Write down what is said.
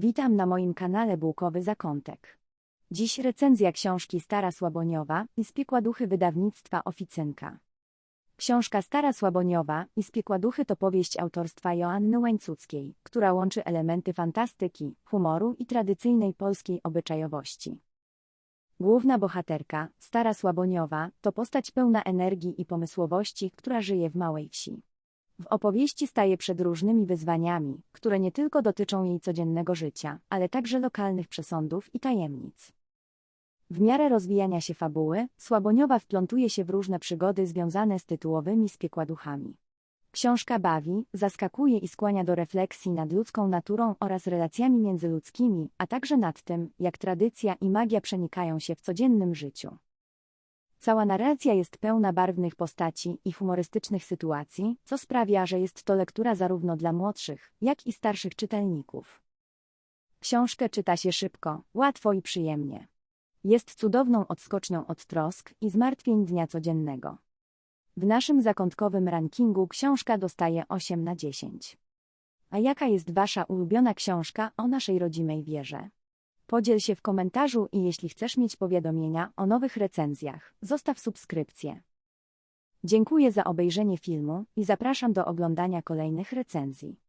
Witam na moim kanale Bułkowy Zakątek. Dziś recenzja książki Stara Słaboniowa i z piekła duchy wydawnictwa Oficynka. Książka Stara Słaboniowa i z piekła duchy to powieść autorstwa Joanny Łańcuckiej, która łączy elementy fantastyki, humoru i tradycyjnej polskiej obyczajowości. Główna bohaterka, Stara Słaboniowa, to postać pełna energii i pomysłowości, która żyje w małej wsi. W opowieści staje przed różnymi wyzwaniami, które nie tylko dotyczą jej codziennego życia, ale także lokalnych przesądów i tajemnic. W miarę rozwijania się fabuły, Słaboniowa wplątuje się w różne przygody związane z tytułowymi spiekładuchami. Książka bawi, zaskakuje i skłania do refleksji nad ludzką naturą oraz relacjami międzyludzkimi, a także nad tym, jak tradycja i magia przenikają się w codziennym życiu. Cała narracja jest pełna barwnych postaci i humorystycznych sytuacji, co sprawia, że jest to lektura zarówno dla młodszych, jak i starszych czytelników. Książkę czyta się szybko, łatwo i przyjemnie. Jest cudowną odskocznią od trosk i zmartwień dnia codziennego. W naszym zakątkowym rankingu książka dostaje 8 na 10. A jaka jest Wasza ulubiona książka o naszej rodzimej wierze? Podziel się w komentarzu i jeśli chcesz mieć powiadomienia o nowych recenzjach, zostaw subskrypcję. Dziękuję za obejrzenie filmu i zapraszam do oglądania kolejnych recenzji.